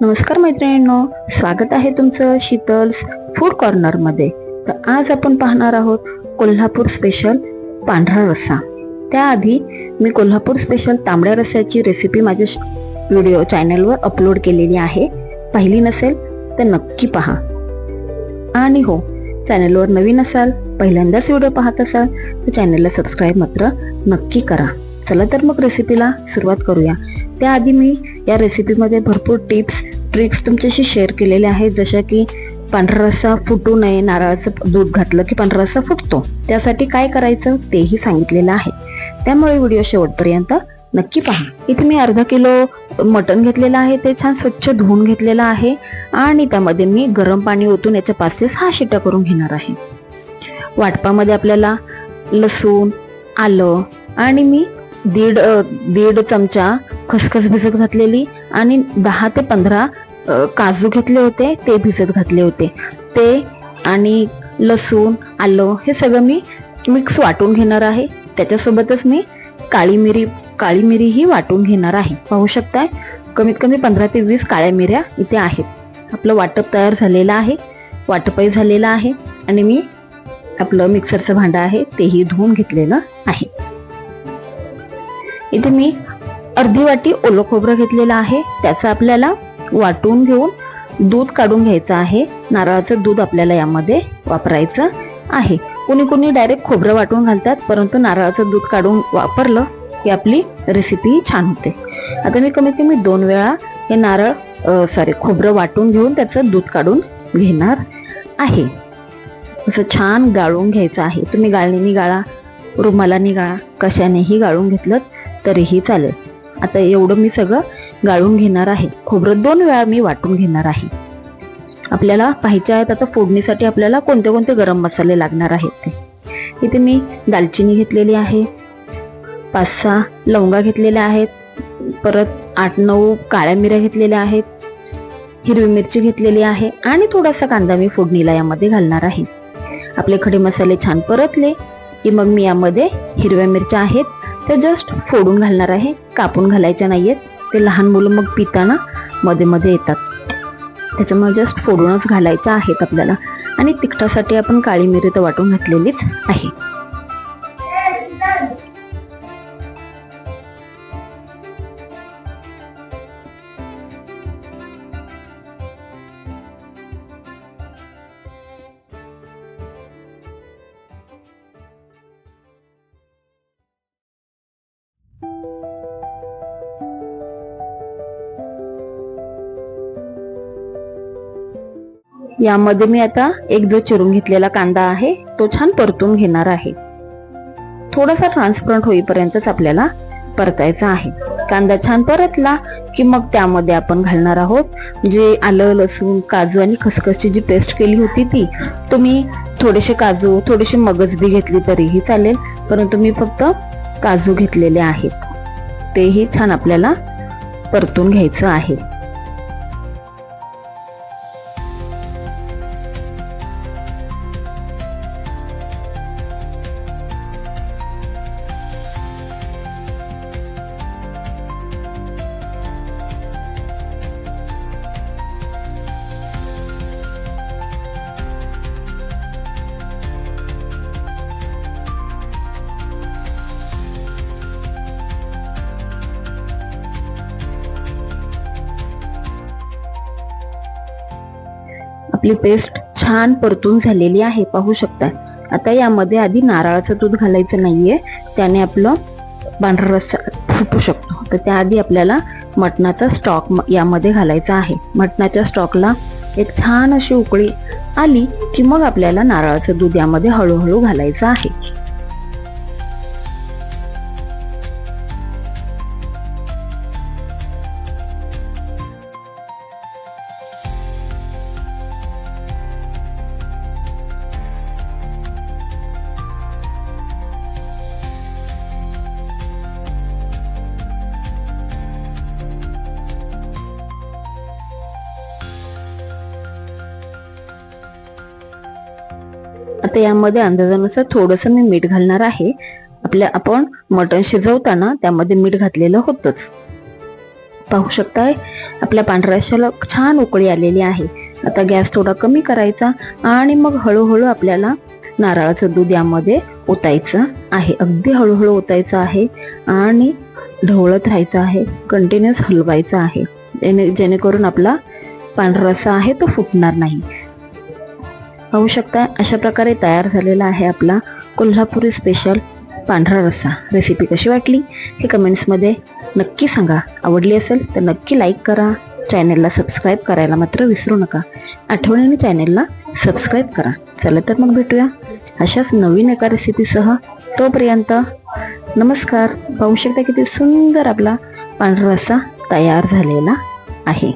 नमस्कार मैत्रिणींनो स्वागत आहे तुमचं शीतल्स फूड कॉर्नरमध्ये तर आज आपण पाहणार आहोत कोल्हापूर स्पेशल पांढरा रस्सा. त्याआधी मी कोल्हापूर स्पेशल तांबड्या रस्स्याची रेसिपी माझ्या व्हिडिओ चॅनलवर अपलोड केलेली आहे. पाहिली नसेल तर नक्की पहा. आणि हो चॅनलवर नवीन असाल पहिल्यांदाच व्हिडिओ पाहत असाल तर चॅनलला सबस्क्राईब मात्र नक्की करा. चला तर मग रेसिपीला सुरुवात करूया. त्याआधी मी या रेसिपीमध्ये भरपूर टिप्स ट्रिक्स तुमच्याशी शेअर केलेल्या आहेत. जशा की पांढरा रस्सा फुटू नये नारळाचं दूध घातलं की पांढरा रस्सा फुटतो. त्यासाठी काय करायचं तेही सांगितलेलं आहे. त्यामुळे व्हिडिओ शेवटपर्यंत नक्की पहा. इथे मी अर्धा किलो मटण घेतलेलं आहे. ते छान स्वच्छ धुवून घेतलेलं आहे. आणि त्यामध्ये मी गरम पाणी ओतून याच्या पाच ते सहा शिट्या करून घेणार आहे. वाटपामध्ये आपल्याला लसूण आलं आणि मी दीड दीड चमचा खसखस भिजत घातलेली आणि दहा ते पंधरा काजू घेतले होते ते भिजत घातले होते. ते आणि लसूण आलं हे सगळं मी मिक्स वाटून घेणार आहे. त्याच्यासोबतच मी काळी मिरी काळी मिरी ही वाटून घेणार आहे. पाहू शकताय कमीत कमी पंधरा ते वीस काळ्या मिऱ्या इथे आहेत. आपलं वाटप तयार झालेलं आहे वाटपही झालेलं आहे आणि मी आपलं मिक्सरचं भांडं आहे तेही धुवून घेतलेलं आहे. इथे मी अर्धी वाटी ओलं खोबरं घेतलेलं आहे. त्याचं आपल्याला वाटून घेऊन दूध काढून घ्यायचं आहे. नारळाचं दूध आपल्याला यामध्ये वापरायचं आहे. कुणी कुणी डायरेक्ट खोबरं वाटून घालतात परंतु नारळाचं दूध काढून वापरलं की आपली रेसिपी छान होते. आता मी कमीत कमी दोन वेळा हे नारळ सॉरी खोबरं वाटून घेऊन त्याचं दूध काढून घेणार आहे. असं छान गाळून घ्यायचं आहे. तुम्ही गाळणीने गाळा रुमालाने गाळा कशानेही गाळून घेतलं तरीही चालेल. आता एवढं मी सगळं गाळून घेणार आहे. खोबरं दोन वेळा मी वाटून घेणार आहे. आपल्याला पाहिजे आहेत आता फोडणीसाठी आपल्याला कोणते कोणते गरम मसाले लागणार आहेत ते. इथे मी दालचिनी घेतलेली आहे. पाच सहा लवंगा घेतलेल्या आहेत. परत आठ नऊ काळ्या मिऱ्या घेतलेल्या आहेत. हिरवी मिरची घेतलेली आहे आणि थोडासा कांदा मी फोडणीला यामध्ये घालणार आहे. आपले खडे मसाले छान परतले की मग मी यामध्ये हिरव्या मिरच्या आहेत त्या जस्ट फोडून घालणार आहे कापून घालायच्या नाहीयेत. ते लहान मुलं मग पिताना मध्ये मध्ये येतात. त्याच्यामुळे जस्ट फोडूनच घालायच्या आहेत आपल्याला. आणि तिखटासाठी आपण काळी मिरी तर वाटून घातलेलीच आहे. यामध्ये मी आता एक जो चिरून घेतलेला कांदा आहे तो छान परतून घेणार आहे. थोडासा ट्रान्सपरंट होईपर्यंतच आपल्याला परतायचा आहे. कांदा छान परतला की मग त्यामध्ये आपण घालणार आहोत जे आलं लसूण काजू आणि खसखसची जी पेस्ट केली होती ती तुम्ही थोडेसे काजू थोडीशी मगज बी घेतली तरीही चालेल परंतु मी फक्त काजू घेतलेले आहेत. तेही छान आपल्याला परतून घ्यायचं आहे. आपली पेस्ट छान परतून झालेली आहे पाहू शकता. आता यामध्ये आधी नारळाचं दूध घालायचं नाहीये त्याने आपलं पांढरा रस्सा फुटू शकतो. तर त्याआधी आपल्याला मटणाचा स्टॉक यामध्ये घालायचा आहे. मटणाच्या स्टॉकला एक छान अशी उकळी आली की मग आपल्याला नारळाचं दूध यामध्ये हळूहळू घालायचं आहे. आता यामध्ये अंदाजानुसार थोडंसं मी मीठ घालणार आहे. आपल्या आपण मटण शिजवताना त्यामध्ये मीठ घातलेलं होतंच. पाहू शकताय आपल्या पांढऱ्या रशाला छान उकळी आलेली आहे. आता गॅस थोडा कमी करायचा आणि मग हळूहळू आपल्याला नारळाचं दूध यामध्ये ओतायचं आहे. अगदी हळूहळू ओतायचं आहे आणि ढवळत राहायचं आहे. कंटिन्युअस हलवायचं आहे. जेणे जेणेकरून आपला पांढरा रसा आहे तो फुटणार नाही. पाहू शकता अशा प्रकारे तयार झालेला आहे आपला कोल्हापुरी स्पेशल पांढरा रस्सा. रेसिपी कशी वाटली? हे कमेंट्समध्ये नक्की सांगा. आवडली असेल तर नक्की लाईक करा. चॅनेलला सबस्क्राईब करायला मात्र विसरू नका. आठवणीने चॅनेलला सबस्क्राईब करा. चला तर मग भेटूया अशाच नवीन एका रेसिपीसह तोपर्यंत नमस्कार. पाहू शकता किती सुंदर आपला पांढरा रस्सा तयार झालेला आहे.